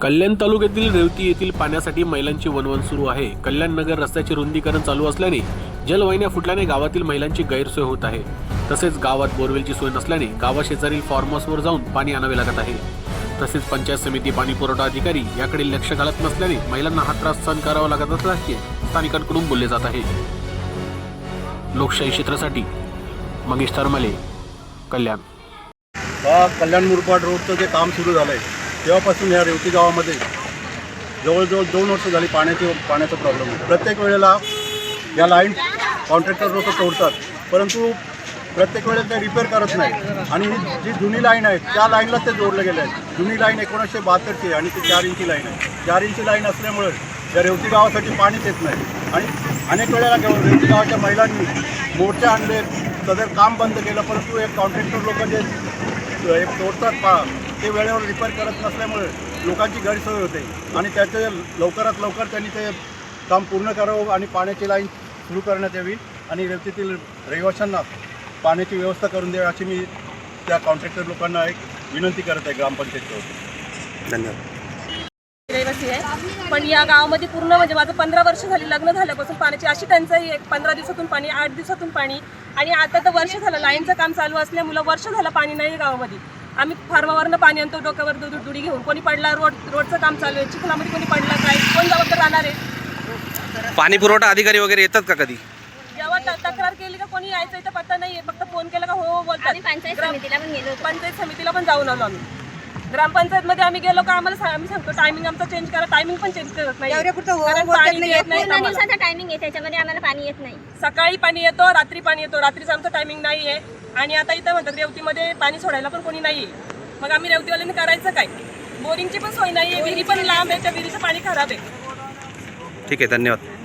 कल्याण तालुक्यातील रेवती येथील पाण्यासाठी महिलांची वनवन सुरू आहे. कल्याण नगर रस्त्याचे रुंदीकरण चालू असल्याने जलवाहिन्या फुटल्याने गावातील महिलांची गैरसोय होत आहे. तसेच गावात बोरवेलची सोय नसल्याने गावाशेजारील फार्म हाऊसवर जाऊन पाणी आणावे लागत आहे. तसेच पंचायत समिती पाणी पुरवठा अधिकारी याकडे लक्ष घालत नसल्याने महिलांना हा त्रास सहन करावा लागत असल्याचे स्थानिकांकडून बोलले जात आहे. लोकशाही क्षेत्रासाठी मंगेश तरमाले कल्याण. कल्याण मुरपाड रोडचं जे काम सुरू झालं आहे तेव्हापासून या रेवती गावामध्ये जवळजवळ दोन वर्ष झाली पाण्याची पाण्याचा प्रॉब्लेम आहे. प्रत्येक वेळेला या लाईन कॉन्ट्रॅक्टर लोक तोडतात परंतु प्रत्येक वेळेला ते रिपेअर करत नाही. आणि ही जी जुनी लाईन आहे त्या लाईनला ते जोडलं गेलं आहे जुनी लाईन एकोणीसशे बहात्तरची आहे आणि ती चार इंची लाईन आहे. चार इंची लाईन असल्यामुळे या रेवती गावासाठी पाणीच येत नाही. आणि अनेक वेळेला रेवती गावाच्या महिलांनी मोर्चे आणले सदर काम बंद केलं परंतु एक कॉन्ट्रॅक्टर लोक जे एक तोडतात पा ते वेळेवर रिपेअर करत नसल्यामुळे लोकांची गैरसोय होते. आणि त्याचे लवकरात लवकर त्यांनी ते काम पूर्ण करावं आणि पाण्याची लाईन सुरू करण्यात यावी आणि रेवतीतील रहिवाशांना पाण्याची व्यवस्था करून द्यावी अशी मी त्या कॉन्ट्रॅक्टर लोकांना एक विनंती करत आहे ग्रामपंचायतच्या धन्यवाद. रहिवासी आहे. पण या गावामध्ये पूर्ण म्हणजे माझं पंधरा वर्ष झाली लग्न झाल्यापासून पाण्याची अशी टंचाई आहे. पंधरा दिवसातून पाणी आठ दिवसातून पाणी. आणि आता तर वर्ष झालं लाईनचं काम चालू असल्यामुळं वर्ष झालं पाणी नाही आहे गावामध्ये. आम्ही फार्मावरनं पाणी आणतो डोक्यावर दुडी घेऊन. कोणी पडला रोड रोडचं काम चालू आहे चिखलामध्ये कोणी पडला काय? कोण जबाबदार राहणार आहे? पाणी पुरवठा अधिकारी वगैरे येतात का कधी? जेव्हा तक्रार केली का कोणी यायचं इथं पत्ता नाहीये फक्त फोन केला का हो हो बोलतात. आम्ही पंचायत समितीला पण गेलो पंचायत समितीला पण जाऊन आलो आम्ही. ग्रामपंचायतमध्ये आम्ही गेलो का आम्हाला आम्ही सांगतो टायमिंग आमचा चेंज करा. टायमिंग पण चेंज करत नाही. टायमिंग आहे त्याच्यामध्ये आम्हाला पाणी येत नाही. सकाळी पाणी येतो रात्री पाणी येतो. रात्रीचं आमचं टायमिंग नाही आहे आणि आता इथं म्हणतात रेवतीमध्ये पाणी सोडायला पण कोणी नाही आहे मग आम्ही रेवतीवाल्यांनी करायचं काय? बोरिंगची पण सोय नाही आहे विहिरी पण लांब आहे त्या विहिरीचं पाणी खराब आहे. ठीक आहे धन्यवाद.